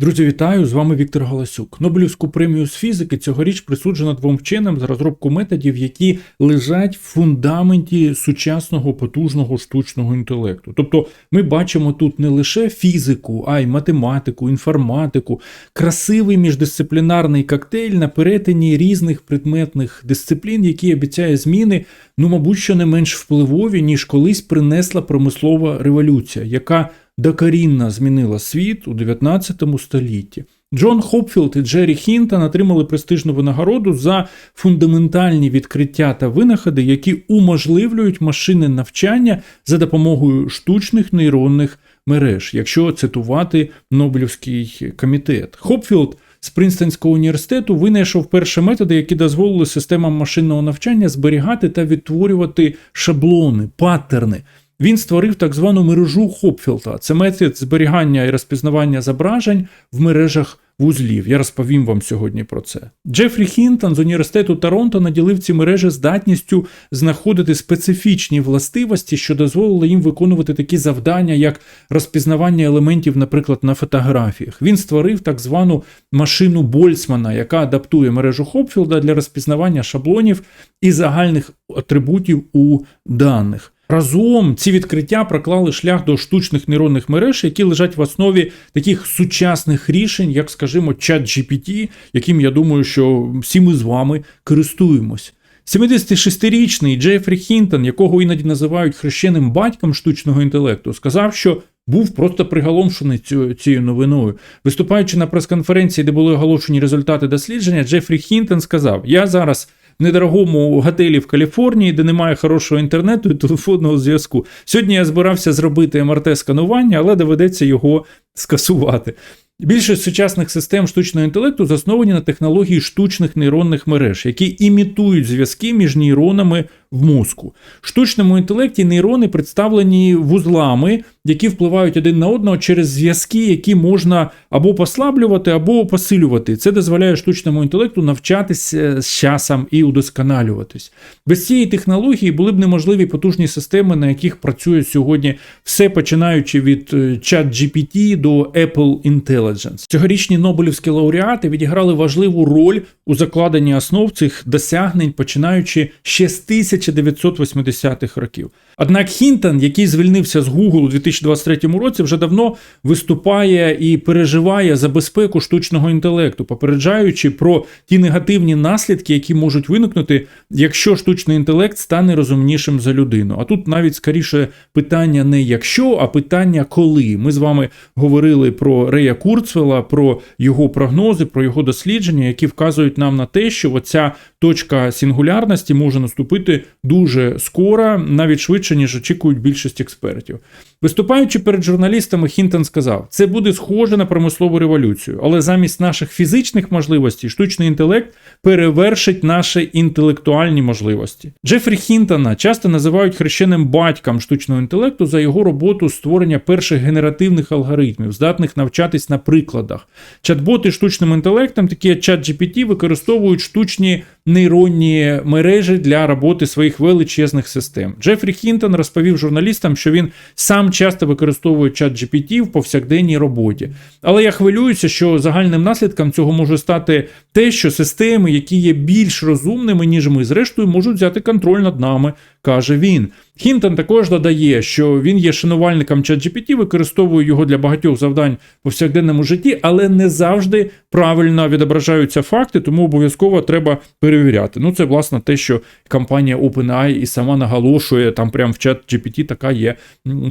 Друзі, вітаю! З вами Віктор Галасюк. Нобелівську премію з фізики цьогоріч присуджено двом вченим за розробку методів, які лежать в фундаменті сучасного потужного штучного інтелекту. Тобто, ми бачимо тут не лише фізику, а й математику, інформатику, красивий міждисциплінарний коктейль на перетині різних предметних дисциплін, які обіцяє зміни, ну, мабуть, що не менш впливові, ніж колись принесла промислова революція, яка докорінно змінила світ у 19 столітті. Джон Хопфілд і Джері Хінтон отримали престижну винагороду за фундаментальні відкриття та винаходи, які уможливлюють машинне навчання за допомогою штучних нейронних мереж, якщо цитувати Нобелівський комітет. Хопфілд з Принстонського університету винайшов перші методи, які дозволили системам машинного навчання зберігати та відтворювати шаблони, паттерни. Він створив так звану мережу Хопфілта. Це метод зберігання і розпізнавання зображень в мережах вузлів. Я розповім вам сьогодні про це. Джефрі Хінтон з університету Торонто наділив ці мережі здатністю знаходити специфічні властивості, що дозволили їм виконувати такі завдання, як розпізнавання елементів, наприклад, на фотографіях. Він створив так звану машину Больцмана, яка адаптує мережу Хопфілда для розпізнавання шаблонів і загальних атрибутів у даних. Разом ці відкриття проклали шлях до штучних нейронних мереж, які лежать в основі таких сучасних рішень, як, скажімо, чат GPT, яким я думаю, що всі ми з вами користуємось. 76-річний Джефрі Хінтон, якого іноді називають хрещеним батьком штучного інтелекту, сказав, що був просто приголомшений цією новиною. Виступаючи на прес-конференції, де були оголошені результати дослідження, Джефрі Хінтон сказав: Я зараз недорогому готелі в Каліфорнії, де немає хорошого інтернету і телефонного зв'язку. Сьогодні я збирався зробити МРТ-сканування, але доведеться його скасувати. Більшість сучасних систем штучного інтелекту засновані на технології штучних нейронних мереж, які імітують зв'язки між нейронами в мозку. В штучному інтелекті нейрони представлені вузлами, які впливають один на одного через зв'язки, які можна або послаблювати, або посилювати. Це дозволяє штучному інтелекту навчатися з часом і удосконалюватись. Без цієї технології були б неможливі потужні системи, на яких працює сьогодні все починаючи від чат GPT до Apple Intelligence. Цьогорічні Нобелівські лауреати відіграли важливу роль у закладенні основ цих досягнень, починаючи ще з 1980-х років. Однак Хінтон, який звільнився з Google у 2023 році, вже давно виступає і переживає за безпеку штучного інтелекту, попереджаючи про ті негативні наслідки, які можуть виникнути, якщо штучний інтелект стане розумнішим за людину. А тут навіть скоріше питання не якщо, а питання коли. Ми з вами говорили про Рея Курцвела, про його прогнози, про його дослідження, які вказують нам на те, що оця точка сингулярності може наступити дуже скоро, навіть швидше, ніж очікують більшість експертів. Виступаючи перед журналістами, Хінтон сказав: це буде схоже на промислову революцію, але замість наших фізичних можливостей штучний інтелект перевершить наші інтелектуальні можливості. Джефрі Хінтона часто називають хрещеним батьком штучного інтелекту за його роботу створення перших генеративних алгоритмів, здатних навчатись на прикладах. Чат-боти штучним інтелектом, такі як ChatGPT, використовують штучні нейронні мережі для роботи своїх величезних систем. Джефрі Хінтон розповів журналістам, що він сам часто використовують чат GPT в повсякденній роботі. Але я хвилююся, що загальним наслідком цього може стати те, що системи, які є більш розумними, ніж ми, зрештою, можуть взяти контроль над нами, каже він. Хінтон також додає, що він є шанувальником ChatGPT, використовує його для багатьох завдань в повсякденному житті, але не завжди правильно відображаються факти, тому обов'язково треба перевіряти. Ну, це власне те, що компанія OpenAI і сама наголошує, там прямо в ChatGPT така є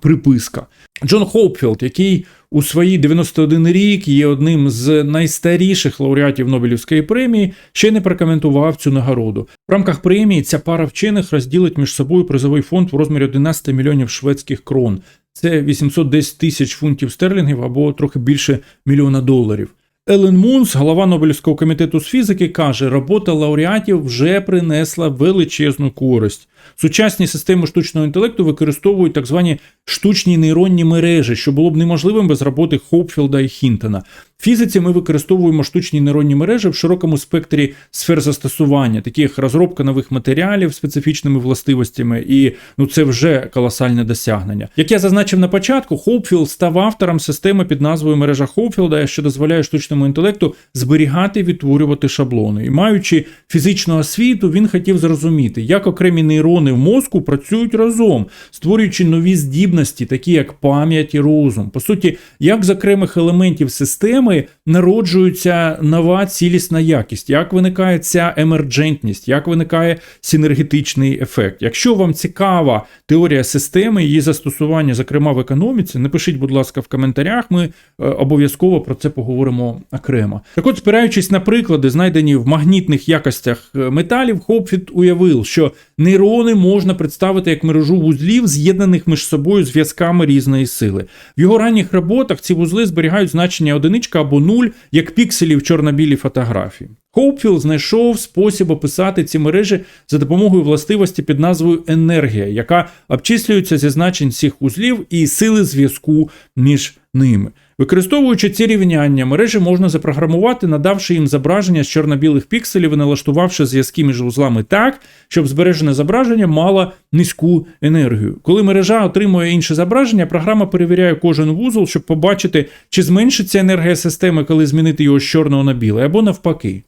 приписка. Джон Хопфілд, який у свої 91 рік є одним з найстаріших лауреатів Нобелівської премії, ще не прокоментував цю нагороду. В рамках премії ця пара вчених розділить між собою призовий фонд в розмірі 11 мільйонів шведських крон. Це 810 тисяч фунтів стерлінгів або трохи більше мільйона доларів. Елен Мунс, голова Нобелівського комітету з фізики, каже, робота лауреатів вже принесла величезну користь. Сучасні системи штучного інтелекту використовують так звані штучні нейронні мережі, що було б неможливим без роботи Хопфілда і Хінтона. В фізиці ми використовуємо штучні нейронні мережі в широкому спектрі сфер застосування, такі як розробка нових матеріалів специфічними властивостями, і ну це вже колосальне досягнення. Як я зазначив на початку, Хопфілд став автором системи під назвою мережа Хопфілда, що дозволяє штучному інтелекту зберігати і відтворювати шаблони. І маючи фізичну освіту, він хотів зрозуміти, як окремі нейрони в мозку працюють разом, створюючи нові здібності, такі як пам'ять і розум. По суті, як з окремих елементів системи народжується нова цілісна якість, як виникає ця емерджентність, як виникає синергетичний ефект. Якщо вам цікава теорія системи, її застосування, зокрема в економіці, напишіть, будь ласка, в коментарях. Ми е, обов'язково про це поговоримо окремо. Так от, спираючись на приклади, знайдені в магнітних якостях е, металів, Хопфіт уявив, що нейрони можна представити як мережу вузлів, з'єднаних між собою зв'язками різної сили. В його ранніх роботах ці вузли зберігають значення одиничка або нуль, як пікселі в чорно-білій фотографії. Хоупфілд знайшов спосіб описати ці мережі за допомогою властивості під назвою енергія, яка обчислюється зі значень всіх узлів і сили зв'язку між ними. Використовуючи ці рівняння, мережі можна запрограмувати, надавши їм зображення з чорно-білих пікселів і налаштувавши зв'язки між вузлами так, щоб збережене зображення мало низьку енергію. Коли мережа отримує інше зображення, програма перевіряє кожен вузол, щоб побачити, чи зменшиться енергія системи, коли змінити його з чорного на біле, або навпаки.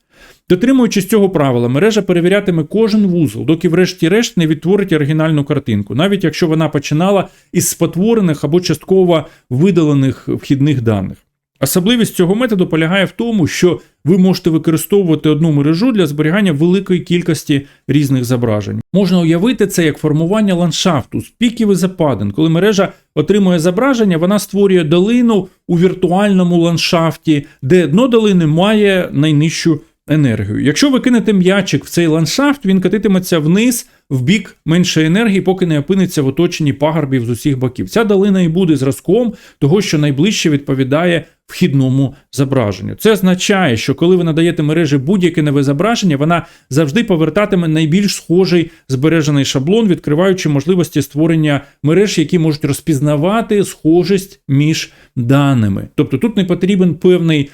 Дотримуючись цього правила, мережа перевірятиме кожен вузол, доки, врешті-решт, не відтворить оригінальну картинку, навіть якщо вона починала із спотворених або частково видалених вхідних даних. Особливість цього методу полягає в тому, що ви можете використовувати одну мережу для зберігання великої кількості різних зображень. Можна уявити це як формування ландшафту з піків і западин. Коли мережа отримує зображення, вона створює долину у віртуальному ландшафті, де дно долини має найнижчу енергію. Якщо ви кинете м'ячик в цей ландшафт, він катитиметься вниз в бік меншої енергії, поки не опиниться в оточенні пагорбів з усіх боків. Ця долина і буде зразком того, що найближче відповідає вхідному зображенню. Це означає, що коли ви надаєте мережі будь-яке нове зображення, вона завжди повертатиме найбільш схожий збережений шаблон, відкриваючи можливості створення мереж, які можуть розпізнавати схожість між даними. Тобто тут не потрібен певний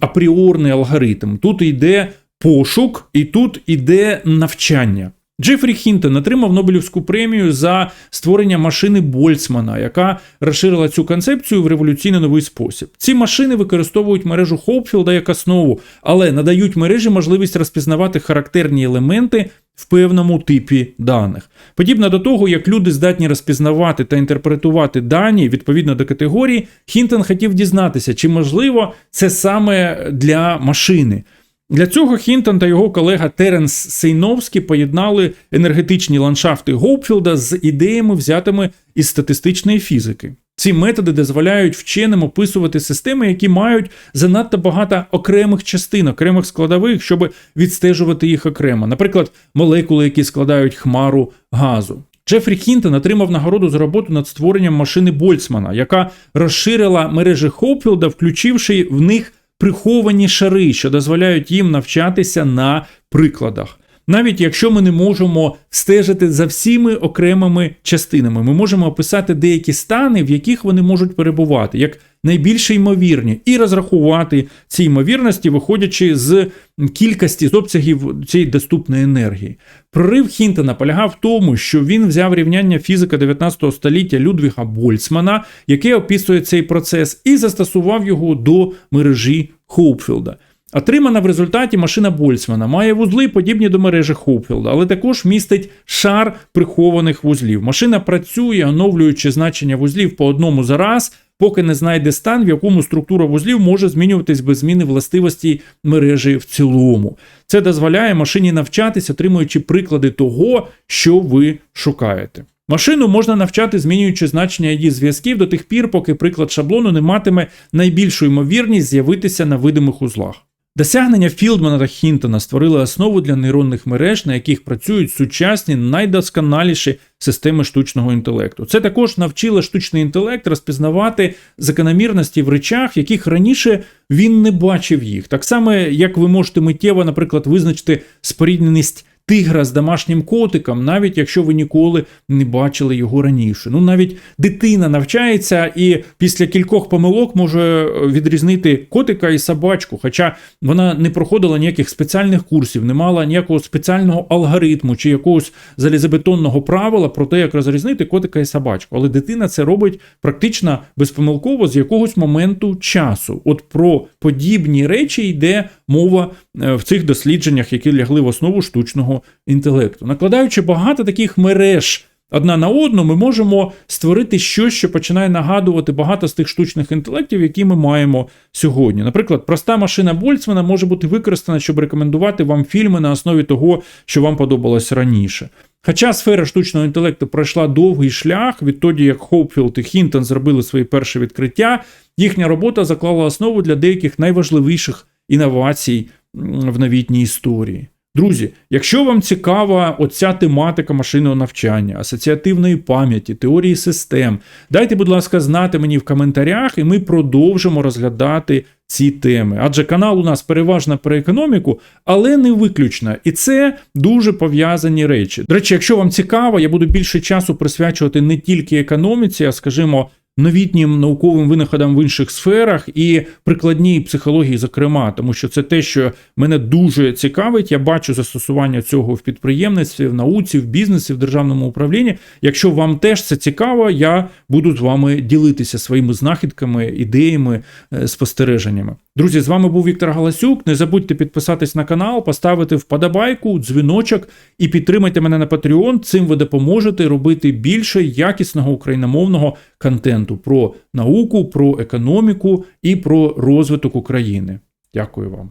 апріорний алгоритм. Тут йде пошук, і тут йде навчання. Джефрі Хінтон отримав Нобелівську премію за створення машини Больцмана, яка розширила цю концепцію в революційно новий спосіб. Ці машини використовують мережу Хопфілда як основу, але надають мережі можливість розпізнавати характерні елементи в певному типі даних. Подібно до того, як люди здатні розпізнавати та інтерпретувати дані відповідно до категорії, Хінтон хотів дізнатися, чи можливо це саме для машини. Для цього Хінтон та його колега Теренс Сейновський поєднали енергетичні ландшафти Гоупфілда з ідеями, взятими із статистичної фізики. Ці методи дозволяють вченим описувати системи, які мають занадто багато окремих частин, окремих складових, щоб відстежувати їх окремо. Наприклад, молекули, які складають хмару газу. Джефрі Хінтон отримав нагороду за роботу над створенням машини Больцмана, яка розширила мережі Хопфілда, включивши в них приховані шари, що дозволяють їм навчатися на прикладах. Навіть якщо ми не можемо стежити за всіми окремими частинами, ми можемо описати деякі стани, в яких вони можуть перебувати, як найбільш ймовірні, і розрахувати ці ймовірності, виходячи з кількості з обсягів цієї доступної енергії. Прорив Хінтона полягав в тому, що він взяв рівняння фізика 19 століття Людвіга Больцмана, яке описує цей процес, і застосував його до мережі Хоупфілда. Отримана в результаті машина Больцмана має вузли, подібні до мережі Хопфілда, але також містить шар прихованих вузлів. Машина працює, оновлюючи значення вузлів по одному за раз, поки не знайде стан, в якому структура вузлів може змінюватись без зміни властивості мережі в цілому. Це дозволяє машині навчатись, отримуючи приклади того, що ви шукаєте. Машину можна навчати, змінюючи значення її зв'язків до тих пір, поки приклад шаблону не матиме найбільшу ймовірність з'явитися на видимих узлах. Досягнення Філдмана та Хінтона створили основу для нейронних мереж, на яких працюють сучасні найдосконаліші системи штучного інтелекту. Це також навчило штучний інтелект розпізнавати закономірності в речах, яких раніше він не бачив їх. Так само, як ви можете миттєво, наприклад, визначити спорідненість тигра з домашнім котиком, навіть якщо ви ніколи не бачили його раніше. Ну навіть дитина навчається і після кількох помилок може відрізнити котика і собачку, хоча вона не проходила ніяких спеціальних курсів, не мала ніякого спеціального алгоритму чи якогось залізобетонного правила про те, як розрізнити котика і собачку. Але дитина це робить практично безпомилково з якогось моменту часу. От про подібні речі йде мова е, в цих дослідженнях, які лягли в основу штучного інтелекту. Накладаючи багато таких мереж. Одна на одну ми можемо створити щось, що починає нагадувати багато з тих штучних інтелектів, які ми маємо сьогодні. Наприклад, проста машина Больцмана може бути використана, щоб рекомендувати вам фільми на основі того, що вам подобалось раніше. Хоча сфера штучного інтелекту пройшла довгий шлях відтоді, як Хоупфілд і Хінтон зробили свої перші відкриття, їхня робота заклала основу для деяких найважливіших інновацій в новітній історії. Друзі, якщо вам цікава оця тематика машинного навчання, асоціативної пам'яті, теорії систем, дайте, будь ласка, знати мені в коментарях, і ми продовжимо розглядати ці теми. Адже канал у нас переважно про економіку, але не виключно. І це дуже пов'язані речі. До речі, якщо вам цікаво, я буду більше часу присвячувати не тільки економіці, а скажімо. Новітнім науковим винаходам в інших сферах і прикладній психології, зокрема, тому що це те, що мене дуже цікавить. Я бачу застосування цього в підприємництві, в науці, в бізнесі, в державному управлінні. Якщо вам теж це цікаво, я буду з вами ділитися своїми знахідками, ідеями, е, спостереженнями. Друзі, з вами був Віктор Галасюк. Не забудьте підписатись на канал, поставити вподобайку, дзвіночок і підтримайте мене на Patreon. Цим ви допоможете робити більше якісного україномовного контенту про науку, про економіку і про розвиток України. Дякую вам.